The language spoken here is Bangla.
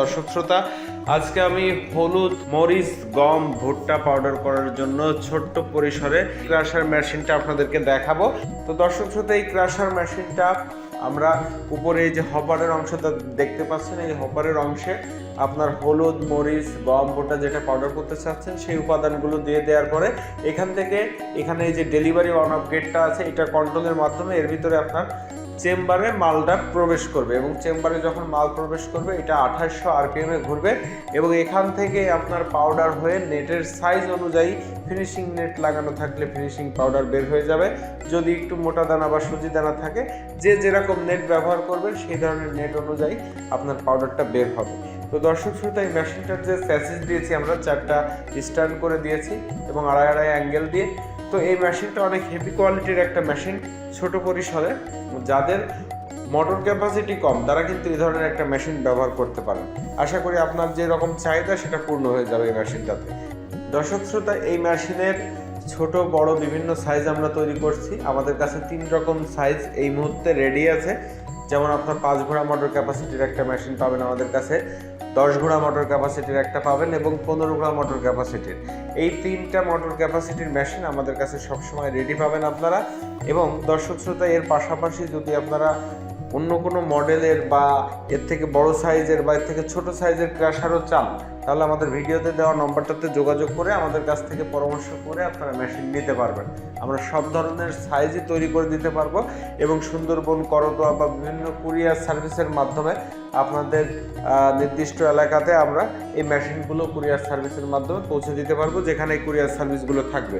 দর্শক শ্রোতা, আজকে আমি হলুদ, মরিচ, গম, ভুট্টা পাউডার করার জন্য ছোট্ট পরিসরে ক্রাশার মেশিনটা আপনাদেরকে দেখাবো। তো দর্শক শ্রোতা, এই ক্রাশার মেশিনটা আমরা উপরে যে হপারের অংশটা দেখতে পাচ্ছেন, এই হপারের অংশে আপনার হলুদ, মরিচ, গম, ভুট্টা যেটা পাউডার করতে চাচ্ছেন, সেই উপাদানগুলো দিয়ে দেওয়ার পরে এখান থেকে এখানে যে ডেলিভারি অন অফ গেটটা আছে, এটা কন্ট্রোলের মাধ্যমে এর ভিতরে আপনার চেম্বারে মালটা প্রবেশ করবে এবং চেম্বারে যখন মাল প্রবেশ করবে, এটা আঠাশশো আরপিএম ঘুরবে এবং এখান থেকে আপনার পাউডার হয়ে নেটের সাইজ অনুযায়ী ফিনিশিং নেট লাগানো থাকলে ফিনিশিং পাউডার বের হয়ে যাবে। যদি একটু মোটা দানা বা সুজি দানা থাকে, যে যেরকম নেট ব্যবহার করবেন সেই ধরনের নেট অনুযায়ী আপনার পাউডারটা বের হবে। তো দর্শক শ্রোতা, এই মেশিনটার যে স্যাসেজ দিয়েছি আমরা, চারটা স্ট্যান্ড করে দিয়েছি এবং আড়াই আড়াই অ্যাঙ্গেল দিয়ে। তো এই মেশিনটা অনেক হেভি কোয়ালিটির একটা মেশিন ছোট পরিসরে, যাদের মোটর ক্যাপাসিটি কম, তারা কিন্তু এই ধরনের একটা মেশিন ব্যবহার করতে পারেন। আশা করি আপনার যে রকম চাহিদা, সেটা পূর্ণ হয়ে যাবে এই মেশিনটাতে দর্শক শ্রোতা, এই মেশিনের ছোট, বড়, বিভিন্ন সাইজ আমরা তৈরি করছি। আমাদের কাছে তিন রকম সাইজ এই মুহূর্তে রেডি আছে। যেমন আপনার পাঁচ ঘোড়া মোটর ক্যাপাসিটির একটা মেশিন পাবেন আমাদের কাছে, দশ ঘোড়া মোটর ক্যাপাসিটির একটা পাবেন এবং পনেরো ঘোড়া মোটর ক্যাপাসিটির এই তিনটা মোটর ক্যাপাসিটির মেশিন আমাদের কাছে সবসময় রেডি পাবেন আপনারা এবং দর্শক শ্রোতা, এর পাশাপাশি যদি আপনারা অন্য কোনো মডেলের বা এর থেকে বড় সাইজের বা এর থেকে ছোট সাইজের ক্রাশারও চান, তাহলে আমাদের ভিডিওতে দেওয়া নম্বরটাতে যোগাযোগ করে আমাদের কাছ থেকে পরামর্শ করে আপনারা মেশিন নিতে পারবেন। আমরা সব ধরনের সাইজই তৈরি করে দিতে পারব এবং সুন্দরবন, করতোয়া বা বিভিন্ন কুরিয়ার সার্ভিসের মাধ্যমে আপনাদের নির্দিষ্ট এলাকাতে আমরা এই মেশিনগুলো কুরিয়ার সার্ভিসের মাধ্যমে পৌঁছে দিতে পারব, যেখানে কুরিয়ার সার্ভিসগুলো থাকবে।